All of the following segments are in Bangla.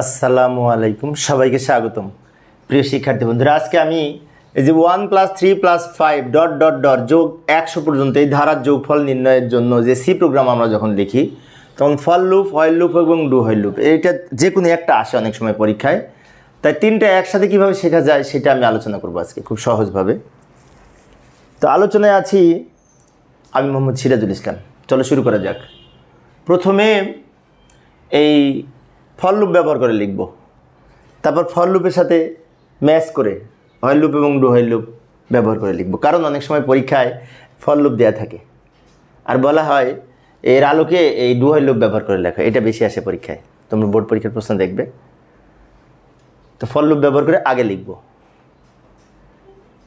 আসসালামু আলাইকুম, সবাইকে স্বাগতম। প্রিয় শিক্ষার্থী বন্ধুরা, আজকে আমি এই যে one plus three plus five dot dot dot যোগ একশো পর্যন্ত এই ধারার যোগফল নির্ণয়ের জন্য যে সি প্রোগ্রাম আমরা যখন লিখি, তখন ফল লুপ হয়েল লুপ এবং ডু হয়েল লুপ এইটা যে কোনো একটা আসে অনেক সময় পরীক্ষায়। তাই তিনটা একসাথে কীভাবে শেখা যায় সেটা আমি আলোচনা করব আজকে খুব সহজভাবে। তো আলোচনায় আছি আমি মোহাম্মদ সিরাজুল ইসলাম। চলো শুরু করা যাক। প্রথমে এই ফল লুপ ব্যবহার করে লিখব। তারপর ফল লুপের সাথে ম্যাচ করে হয়েল লুপ এবং ডু হয়েল লুপ ব্যবহার করে লিখব। কারণ অনেক সময় পরীক্ষায় ফল লুপ দেওয়া থাকে। আর বলা হয়, এর আলোকে এই ডু হয়েল লুপ ব্যবহার করে লেখা এটা বেশি আসে পরীক্ষায়। তোমরা বোর্ড পরীক্ষার প্রশ্ন দেখবে। তো ফল লুপ ব্যবহার করে আগে লিখব।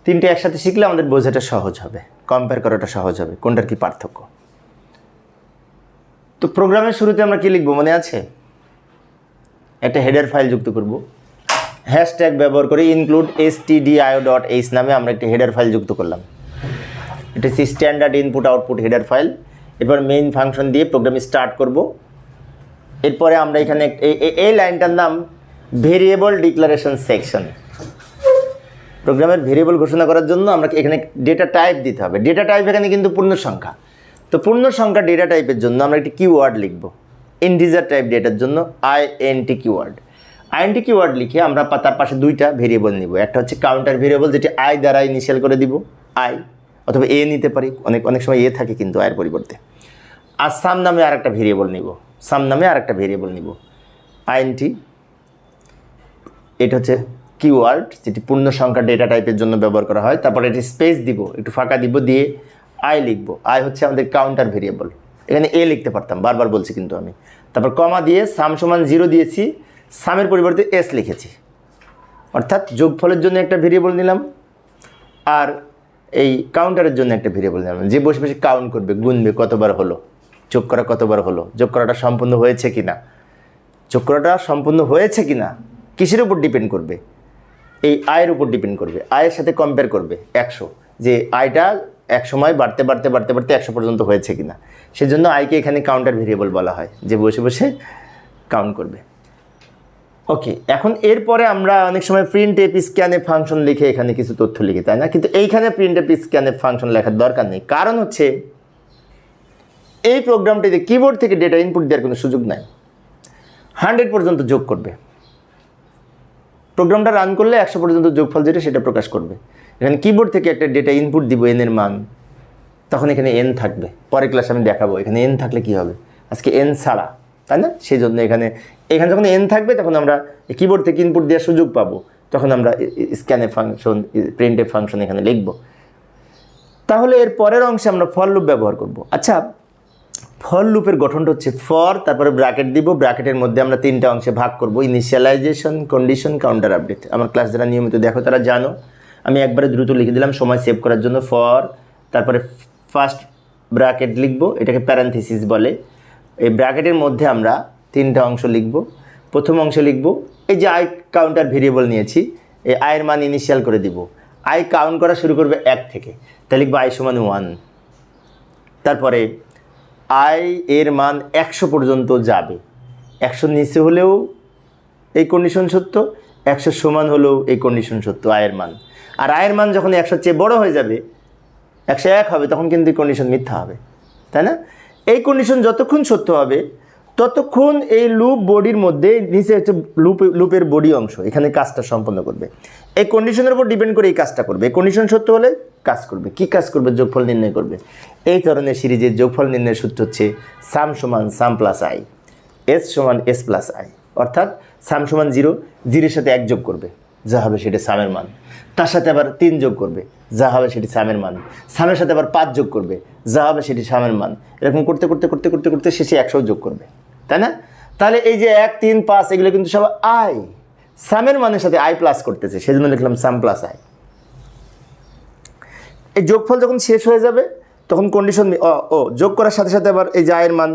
তিনটে একসাথে শিখলে আমাদের বোঝাটা সহজ হবে। কম্পেয়ার করাটা সহজ হবে। কোনটার কি পার্থক্য? তো প্রোগ্রামের শুরুতে আমরা কি লিখব? মনে আছে? একটা হেডার ফাইল যুক্ত করব। হ্যাশট্যাগ ব্যবহার করে include S T DIO dot H নামে আমরা একটি হেডার ফাইল যুক্ত করলাম। এটা হচ্ছে standard input output header file এরপর মেইন ফাংশন দিয়ে প্রোগ্রাম স্টার্ট করব। এরপরে আমরা এখানে এই লাইনটার নাম ভেরিয়েবল ডিক্লারেশন সেকশন প্রোগ্রামের ভেরিয়েবল ঘোষণা করার জন্য আমরা এখানে ডেটা টাইপ দিতে হবে। ডেটা টাইপ এখানে কিন্তু পূর্ণ সংখ্যা তো পূর্ণ সংখ্যা ডেটা টাইপের জন্য আমরা একটি কিওয়ার্ড লিখব। ইন্টিজার টাইপ ডেটার জন্য I N T keyword INT keyword লিখে আমরা তার পাশে দুইটা ভেরিয়েবল নিব। একটা হচ্ছে কাউন্টার ভেরিয়েবল যেটি আই দ্বারা ইনিশিয়াল করে দিব। আই অথবা এ নিতে পারি। অনেক অনেক সময় এ থাকে কিন্তু আয়ের পরিবর্তে। আর সাম নামে আরেকটা ভেরিয়েবল নিব। সাম নামে আরেকটা ভেরিয়েবল নিব। আইএনটি এটা হচ্ছে কিওয়ার্ড যেটি পূর্ণ সংখ্যা ডেটা টাইপের জন্য ব্যবহার করা হয়। তারপরে এটি স্পেস দিব, একটু ফাঁকা দিব, দিয়ে আই লিখব। আই হচ্ছে আমাদের কাউন্টার ভেরিয়েবল এখানে এ লিখতে পারতাম, বারবার বলছি কিন্তু আমি। তারপর কমা দিয়ে সাম সমান জিরো দিয়েছি সামের পরিবর্তে এস লিখেছি। অর্থাৎ যোগফলের জন্য একটা ভেরিয়েবল নিলাম, আর এই কাউন্টারের জন্য একটা ভেরিয়েবল নিলাম। যে বসে বসে কাউন্ট করবে, গুনবে, কতবার হলো, যোগ করা কতবার হলো, যোগ করাটা সম্পূর্ণ হয়েছে কি না যোগ করাটা সম্পূর্ণ হয়েছে কি না কিসের উপর ডিপেন্ড করবে? এই আয়ের উপর ডিপেন্ড করবে। আয়ের সাথে কম্পেয়ার করবে একশো। যে আয়টা এক সময় বাড়তে বাড়তে বাড়তে বাড়তে একশো পর্যন্ত হয়েছে কি না সেজন্য আইকে এখানে কাউন্টার ভেরিয়েবল বলা হয়, যে বসে বসে কাউন্ট করবে। ওকে এখন এরপরে আমরা অনেক সময় প্রিন্ট এপি স্ক্যানে ফাংশন লিখে এখানে কিছু তথ্য লিখি, তাই না? কিন্তু এইখানে প্রিন্ট এপি স্ক্যানে ফাংশন লেখার দরকার নেই। কারণ হচ্ছে, এই প্রোগ্রামটিতে কিবোর্ড থেকে ডেটা ইনপুট দেওয়ার কোনো সুযোগ নাই। হান্ড্রেড পর্যন্ত যোগ করবে। প্রোগ্রামটা রান করলে একশো পর্যন্ত যোগফল যেটা সেটা প্রকাশ করবে। এখানে কিবোর্ড থেকে একটা ডেটা ইনপুট দিব এন এর মান। তখন এখানে এন থাকবে। পরের ক্লাসে আমি দেখাবো, এখানে এন থাকলে কি হবে? আজকে এন ছাড়া, তাই না? সেই জন্য এখানে এখানে যখন এন থাকবে, তখন আমরা কিবোর্ড থেকে ইনপুট দেওয়ার সুযোগ পাবো। তখন আমরা স্ক্যানে ফাংশন প্রিন্টে ফাংশন এখানে লিখব। তাহলে এর পরের অংশে আমরা ফল লুপ ব্যবহার করব। আচ্ছা ফর লুপের গঠনটা হচ্ছে ফর তারপরে ব্র্যাকেট দিব ব্র্যাকেটের মধ্যে আমরা তিনটা অংশে ভাগ করব ইনিশিয়ালাইজেশন কন্ডিশন কাউন্টার আপডেট আমার ক্লাস যারা নিয়মিত দেখো তারা জানো, আমি একবারে দ্রুত লিখে দিলাম, সময় সেভ করার জন্য ফর তারপরে ফার্স্ট ব্র্যাকেট লিখব, এটাকে প্যারান্থিসিস বলে। এই ব্র্যাকেটের মধ্যে আমরা তিনটা অংশ লিখব। প্রথম অংশে লিখব, এই যে আই কাউন্টার ভেরিয়েবল নিয়েছি, এই আয়ের মান ইনিশিয়াল করে দিব। আই কাউন্ট করা শুরু করবে এক থেকে তাই লিখব আই সমান ওয়ান তারপরে আই এর মান একশো পর্যন্ত যাবে। একশোর নিচে হলেও এই কন্ডিশন সত্য, একশো সমান হলেও এই কন্ডিশন সত্য আয়ের মান। আর আয়ের মান যখন একশোর চেয়ে বড় হয়ে যাবে, একশো এক হবে, তখন কিন্তু এই কন্ডিশন মিথ্যা হবে। তাই না? এই কন্ডিশন যতক্ষণ সত্য হবে ততক্ষণ এই লুপ বডির মধ্যে নিচে হচ্ছে লুপ লুপের বডি অংশ। এখানে কাজটা সম্পন্ন করবে। এই কন্ডিশনের উপর ডিপেন্ড করে এই কাজটা করবে। এই কন্ডিশন সত্য হলে কাজ করবে। কি কাজ করবে? যোগফল নির্ণয় করবে। এই ধরনের সিরিজের যোগফল নির্ণয়ের সূত্র হচ্ছে সাম সমান সাম প্লাস আই এস সমান এস প্লাস আই অর্থাৎ সাম সমান জিরো জিরোর সাথে এক যোগ করবে। যা হবে সেটি সামের মান। তার সাথে আবার তিন যোগ করবে। যা হবে সেটি সামের মান। সামের সাথে আবার পাঁচ যোগ করবে। যা হবে সেটি সামের মান। এরকম করতে করতে করতে করতে করতে শেষে একশো যোগ করবে। তাই না? তাহলে এই যে এক, তিন, পাঁচ, এগুলো কিন্তু সব আই সামের মানের সাথে আই প্লাস করতেছে, সেজন্য লিখলাম সাম প্লাস আই এই যোগফল যখন শেষ হয়ে যাবে, তখন কন্ডিশন ও যোগ করার সাথে সাথে আবার এই যে আয়ের মান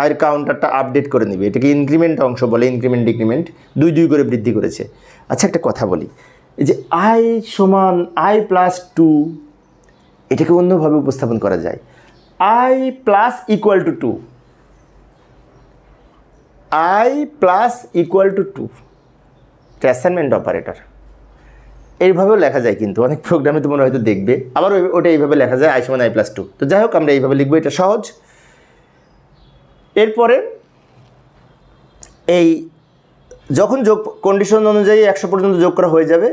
আয়ের কাউন্টারটা আপডেট করে নেবে। এটাকে ইনক্রিমেন্ট অংশ বলে ইনক্রিমেন্ট ডিক্রিমেন্ট দুই দুই করে বৃদ্ধি করেছে। আচ্ছা একটা কথা বলি। এই যে আই সমান আই প্লাস টু এটাকে অন্যভাবে উপস্থাপন করা যায়। I plus equal to two I plus equal to two assignment operator এইভাবেও লেখা যায় কিন্তু, অনেক প্রোগ্রামে তোমরা হয়তো দেখবে। আবার ওটা এইভাবে লেখা যায় আই সমান আই প্লাস টু তো যাই হোক, আমরা এইভাবে লিখব, এটা সহজ। এরপরে, এই যখন যোগ কন্ডিশন অনুযায়ী একশো পর্যন্ত যোগ করা হয়ে যাবে,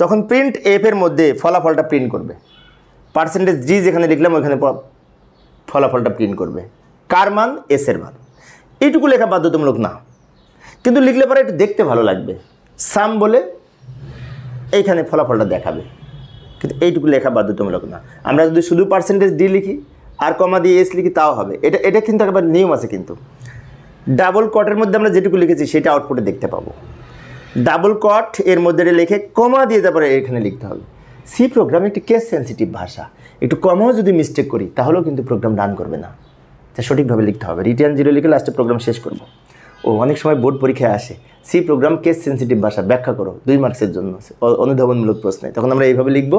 তখন প্রিন্ট এফ এর মধ্যে ফলাফলটা প্রিন্ট করবে। পার্সেন্টেজ জি যেখানে লিখলাম, ওইখানে ফলাফলটা প্রিন্ট করবে। কার মান? এস এর মান। এইটুকু লেখা বাধ্যতামূলক না। কিন্তু লিখলে পরে একটু দেখতে ভালো লাগবে। সাম বলে এইখানে ফলাফলটা দেখাবে। কিন্তু এইটুকু লেখা বাধ্যতামূলক না। আমরা যদি শুধু পার্সেন্টেজ ডি লিখি আর কমা দিয়ে এস লিখি, তাও হবে। এটা এটা কিন্তু একবার নিয়ম আছে কিন্তু। ডাবল কটের মধ্যে আমরা যেটুকু লিখেছি, সেটা আউটপুটে দেখতে পাবো। ডাবল কট এর মধ্যে লিখে কমা দিয়ে তারপরে এখানে লিখতে হবে। সি প্রোগ্রাম একটি কেস সেন্সিটিভ ভাষা। একটু কমাও যদি মিস্টেক করি, তাহলেও কিন্তু প্রোগ্রাম রান করবে না। সঠিকভাবে লিখতে হবে। রিটার্ন জিরো লিখে লাস্টে প্রোগ্রাম শেষ করব। ও অনেক সময় বোর্ড পরীক্ষায় আসে, সি প্রোগ্রাম কেস সেন্সিটিভ ভাষা, ব্যাখ্যা করো, দুই মার্কসের জন্য। অনুধাবনমূলক প্রশ্নে। তখন আমরা এইভাবে লিখব,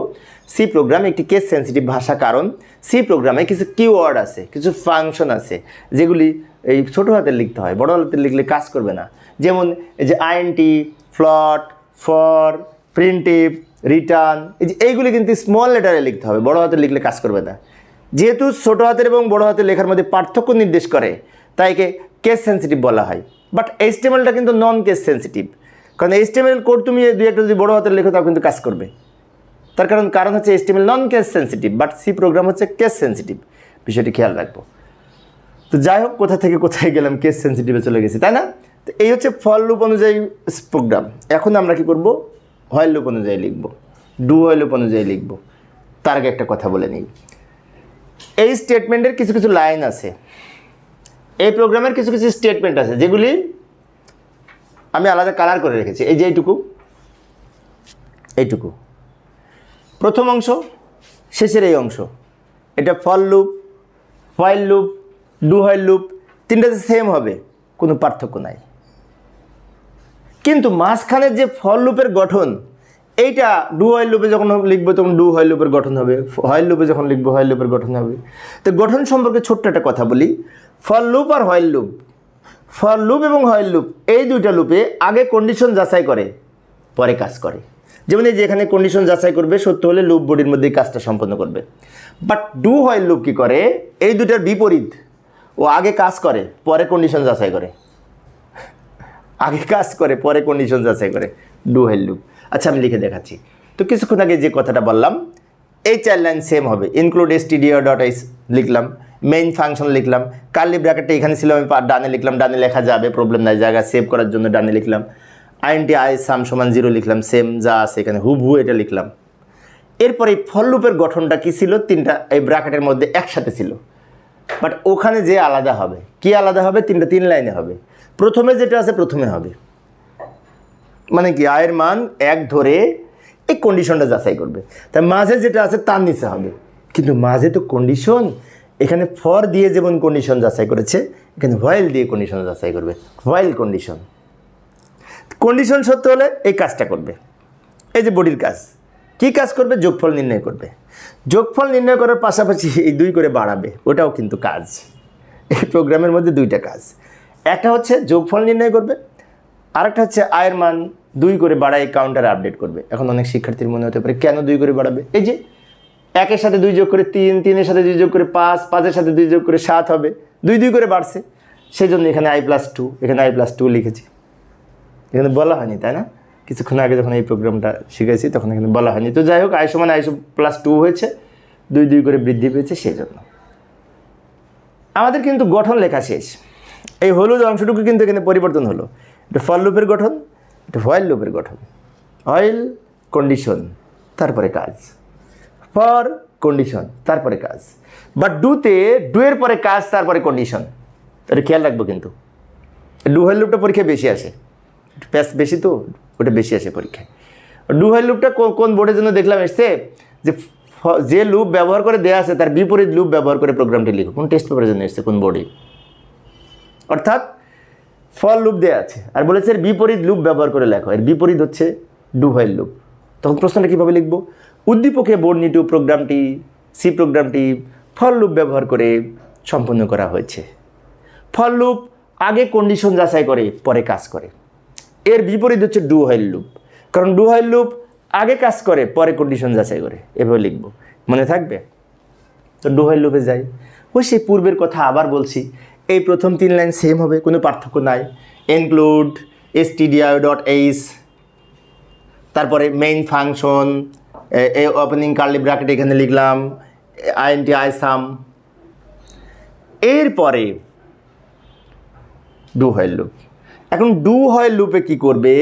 সি প্রোগ্রাম একটি কেস সেন্সিটিভ ভাষা কারণ, সি প্রোগ্রামে কিছু কিওয়ার্ড আছে, কিছু ফাংশন আছে, যেগুলি এই ছোটো হাতের লিখতে হয়, বড় হাতের লিখলে কাজ করবে না। যেমন এই যে আইএনটি ফ্লট ফর প্রিন্টিভ রিটার্ন এই যে এইগুলি কিন্তু স্মল লেটারে লিখতে হবে, বড় হাতে লিখলে কাজ করবে না। যেহেতু ছোটো হাতের এবং বড় হাতের লেখার মধ্যে পার্থক্য নির্দেশ করে, তাই একে কেস সেন্সিটিভ বলা হয়। বাট এইচটিএমএলটা কিন্তু নন কেস সেন্সিটিভ কারণ এইচটিএমএল কোড তুমি দুই একটা যদি বড় হাতের লেখো, তাও কিন্তু কাজ করবে। তার কারণ কারণ হচ্ছে HTML non case sensitive but C program হচ্ছে কেস সেন্সিটিভ বিষয়টি খেয়াল রাখব। তো যাই হোক, কোথা থেকে কোথায় গেলাম কেস সেন্সিটিভে চলে গেছি, তাই না? তো এই হচ্ছে ফল লুপ অনুযায়ী প্রোগ্রাম এখন আমরা কি করব? হয় লুপ অনুযায়ী লিখব। ডু হয় লুপ অনুযায়ী লিখব। তার আগে একটা কথা বলে নিই। এই স্টেটমেন্টের কিছু কিছু লাইন আছে। এই প্রোগ্রামের কিছু কিছু স্টেটমেন্ট আছে, যেগুলি আমি আলাদা কালার করে রেখেছি। এই যে এইটুকু এইটুকু। প্রথম অংশ, শেষের এই অংশ। এটা for loop while loop do while loop তিনটাতে same হবে, কোনো পার্থক্য নাই। কিন্তু মাঝখানের যে ফল লুপের গঠন এইটা ডু হোয়াইল লুপে যখন লিখব তখন ডু হোয়াইল লুপের গঠন হবে হোয়াইল লুপে যখন লিখব হোয়াইল লুপের গঠন হবে। তো গঠন সম্পর্কে ছোট্ট একটা কথা বলি। ফল লুপ আর হোয়াইল লুপ ফর লুপ এবং হোয়াইল লুপ এই দুইটা লুপে আগে কন্ডিশন যাচাই করে, পরে কাজ করে। যেমন এই যে এখানে কন্ডিশন যাচাই করবে, সত্য হলে লুপ বডির মধ্যে কাজটা সম্পন্ন করবে। বাট ডু হোয়াইল লুপ কী করে? এই দুটার বিপরীত। ও আগে কাজ করে, পরে কন্ডিশন যাচাই করে। আগে কাজ করে, পরে কন্ডিশন যাচাই করে। ডু হেল লুপ আচ্ছা আমি লিখে দেখাচ্ছি। তো কিছুক্ষণ আগে যে কথাটা বললাম এই চার লাইন সেম হবে। ইনক্লুড এস টিডিও ডট আইস লিখলাম মেইন ফাংশন লিখলাম কার্লি ব্র্যাকেটটা এখানে ছিল, আমি ডানে লিখলাম ডানে লেখা যাবে প্রবলেম নাই, জায়গা সেভ করার জন্য ডানে লিখলাম। আইনটি আই সাম সমান জিরো লিখলাম সেম যা আছে এখানে, হুবহু এটা লিখলাম। এরপরে ফল লুপের গঠনটা কী ছিল? তিনটা, এই ব্র্যাকেটের মধ্যে একসাথে ছিল। বাট ওখানে যে আলাদা হবে, কি আলাদা হবে? তিনটা, তিন লাইনে হবে। প্রথমে যেটা আছে, প্রথমে হবে। মানে কি, আয়ের মান এক ধরে এই কন্ডিশনটা যাচাই করবে। তা মাঝে যেটা আছে তার নিচে হবে। কিন্তু মাঝে তো কন্ডিশন এখানে ফর দিয়ে যেমন কন্ডিশন যাচাই করেছে, এখানে হোয়াইল দিয়ে কন্ডিশন যাচাই করবে। হোয়াইল কন্ডিশন কন্ডিশন সত্য হলে এই কাজটা করবে। এই যে বডির কাজ, কি কাজ করবে? যোগফল নির্ণয় করবে। যোগফল নির্ণয় করার পাশাপাশি এই দুই করে বাড়াবে। ওটাও কিন্তু কাজ। এই প্রোগ্রামের মধ্যে দুইটা কাজ। একটা হচ্ছে যোগফল নির্ণয় করবে, আরেকটা হচ্ছে আয়ের মান দুই করে বাড়ায় কাউন্টার আপডেট করবে। এখন অনেক শিক্ষার্থীর মনে হতে পারে, কেন দুই করে বাড়াবে? এই যে, একের সাথে দুই যোগ করে তিন, তিনের সাথে দুই যোগ করে পাঁচ, পাঁচের সাথে দুই যোগ করে সাত হবে। দুই দুই করে বাড়ছে। সেই জন্য এখানে আই প্লাস টু এখানে আই প্লাস টু লিখেছি। এখানে বলা হয়নি, তাই না? কিছুক্ষণ আগে যখন এই প্রোগ্রামটা শিখেছি, তখন এখানে বলা হয়নি। তো যাই হোক আই সমান আই প্লাস টু হয়েছে। দুই দুই করে বৃদ্ধি পেয়েছে সেই জন্য আমাদের কিন্তু গঠন লেখা শেষ। এই হলুদ অংশটুকু কিন্তু এখানে পরিবর্তন হলো। এটা ফল লুপের গঠন এটা হোয়াইল লুপের গঠন। অয়েল কন্ডিশন তারপরে কাজ। ফর কন্ডিশন তারপরে কাজ। বাট ডুতে ডু এর পরে কাজ, তারপরে কন্ডিশন এটা খেয়াল রাখব কিন্তু। ডু হোয়াইল লুপটা পরীক্ষায় বেশি আসে। প্যাস বেশি তো, ওটা বেশি আসে পরীক্ষায়। ডু হোয়াইল লুপটা কোন বোর্ডের জন্য দেখলাম এসছে? যে যে লুপ ব্যবহার করে দেওয়া আছে, তার বিপরীত লুপ ব্যবহার করে প্রোগ্রামটি লিখো। কোন টেস্ট পেপারের জন্য এসছে, কোন বোর্ডে অর্থাৎ ফল লুপ দেওয়া আছে। আর বলেছে এর বিপরীত লুপ ব্যবহার করে লেখো। এর বিপরীত হচ্ছে ডু হোয়াইল লুপ তখন প্রশ্নটা কীভাবে লিখব? উদ্দীপকে বর্ণিত প্রোগ্রামটি সি প্রোগ্রামটি ফল লুপ ব্যবহার করে সম্পন্ন করা হয়েছে। ফল লুপ আগে কন্ডিশন যাচাই করে, পরে কাজ করে। এর বিপরীত হচ্ছে ডু হাইল লুপ কারণ ডু হাইল লুপ আগে কাজ করে, পরে কন্ডিশন যাচাই করে। এভাবে লিখব। মনে থাকবে? তো ডু হাইল লুপে যাই। ওই সেই পূর্বের কথা আবার বলছি। এই প্রথম তিন লাইন সেম হবে, কোনো পার্থক্য নাই। ইনক্লুড এস ডট এইচ তারপরে মেইন ফাংশন এ ওপেনিং কার্লি ব্র্যাকেট এখানে লিখলাম আইএনটি আইসাম এরপরে ডু হয় লুপ এখন ডু হয় লুপে কি করবে?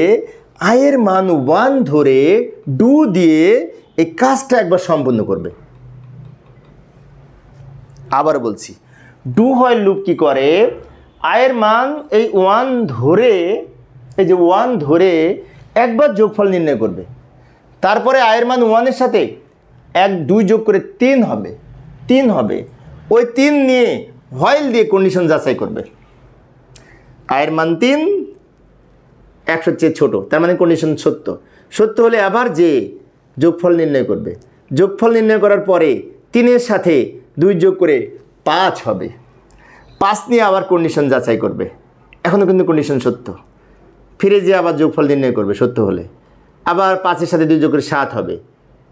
আয়ের মান ওয়ান ধরে ডু দিয়ে এই কাজটা একবার সম্পূর্ণ করবে। আবার বলছি ডু হয় লুপ কি করে? আয়ের মান এই ওয়ান ধরে, এই যে ওয়ান ধরে একবার যোগফল নির্ণয় করবে। তারপরে আয়ের মান ওয়ানের সাথে এক, দুই যোগ করে তিন হবে। তিন হবে। ওই তিন নিয়ে হোয়াইল দিয়ে কন্ডিশন যাচাই করবে। আয়ের মান তিন একশোর চেয়ে ছোটো, তার মানে কন্ডিশন সত্য। সত্য হলে আবার যে যোগফল নির্ণয় করবে। যোগফল নির্ণয় করার পরে তিনের সাথে দুই যোগ করে পাঁচ হবে। পাঁচ নিয়ে আবার কন্ডিশন যাচাই করবে। এখনও কিন্তু কন্ডিশন সত্য। ফিরে যেয়ে আবার যোগফল নির্ণয় করবে, সত্য হলে। আবার পাঁচের সাথে দুই যোগ করে সাত হবে।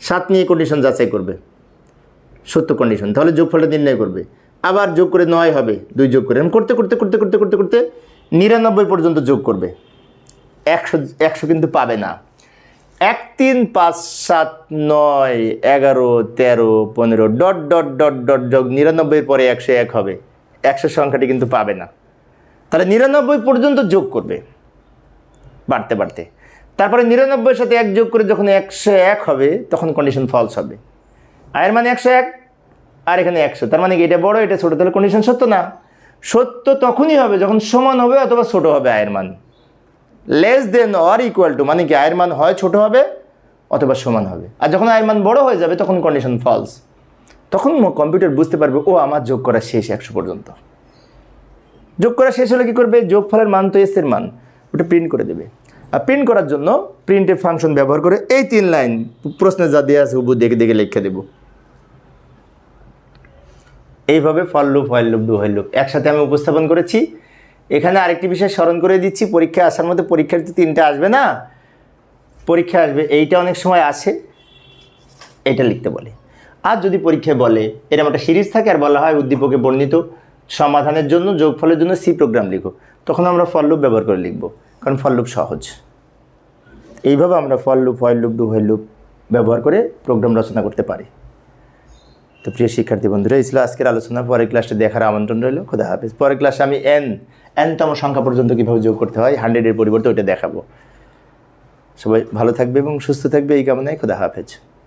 সাত নিয়ে কন্ডিশন যাচাই করবে। সত্য কন্ডিশন তাহলে যোগফলটা নির্ণয় করবে। আবার যোগ করে নয় হবে, দুই যোগ করে। এরকম করতে করতে করতে করতে করতে করতে নিরানব্বই পর্যন্ত যোগ করবে। একশো একশো কিন্তু পাবে না। এক তিন পাঁচ সাত নয় এগারো তেরো পনেরো ডট ডট ডট ডট যোগ নিরানব্বই পরে একশো এক হবে। একশো সংখ্যাটি কিন্তু পাবে না। তাহলে নিরানব্বই পর্যন্ত যোগ করবে। বাড়তে বাড়তে। তারপরে নিরানব্বইয়ের সাথে এক যোগ করে যখন একশো এক হবে, তখন কন্ডিশন ফলস হবে। আয়ের মানে একশো এক, আর এখানে একশো। তার মানে এটা বড়, এটা ছোটো, তাহলে কন্ডিশন সত্য না? সত্য তখনই হবে যখন সমান হবে অথবা ছোট হবে আয়ের মান। Less than or equal to মানে কি আয়ের মান হয় ছোট হবে অথবা সমান হবে। আর যখন আয়ের মান বড় হয়ে যাবে, তখন কন্ডিশন ফলস তখন কম্পিউটার বুঝতে পারবে, ও, আমার যোগ করা শেষ একশো পর্যন্ত। যোগ করা শেষ হলে কী করবে? যোগ ফলের মান তো এস এর মান, ওটা প্রিন্ট করে দেবে। আর প্রিন্ট করার জন্য প্রিন্টের ফাংশন ব্যবহার করে এই তিন লাইন প্রশ্নে যা দেওয়া আছে উবু দেখে দেখে লিখে দেবো। এইভাবে for loop while loop do while loop একসাথে আমি উপস্থাপন করেছি। এখানে আরেকটি বিষয় স্মরণ করে দিচ্ছি পরীক্ষায় আসার মধ্যে পরীক্ষার তো তিনটা আসবে না? পরীক্ষা আসবে, এইটা অনেক সময় আসে, এটা লিখতে বলে। আর যদি পরীক্ষায় বলে, এরকম একটা সিরিজ থাকে, আর বলা হয় উদ্দীপকে বর্ণিত সমাধানের জন্য, যোগফলের জন্য সি প্রোগ্রাম লিখো। তখন আমরা ফল লুপ ব্যবহার করে লিখব, কারণ ফল লুপ সহজ। এইভাবে আমরা ফল লুপ ডু লুপ ব্যবহার করে প্রোগ্রাম রচনা করতে পারি। তো প্রিয় শিক্ষার্থী বন্ধুরা, এই ছিল আজকের আলোচনা। পরের ক্লাসটা দেখার আমন্ত্রণ রইল। খোদা হাফেজ। পরের ক্লাসে আমি এন এনতম সংখ্যা পর্যন্ত কীভাবে যোগ করতে হয় হান্ড্রেডের পরিবর্তে ওইটা দেখাবো। সবাই ভালো থাকবে এবং সুস্থ থাকবে, এই কামনায় খোদা হাফেজ।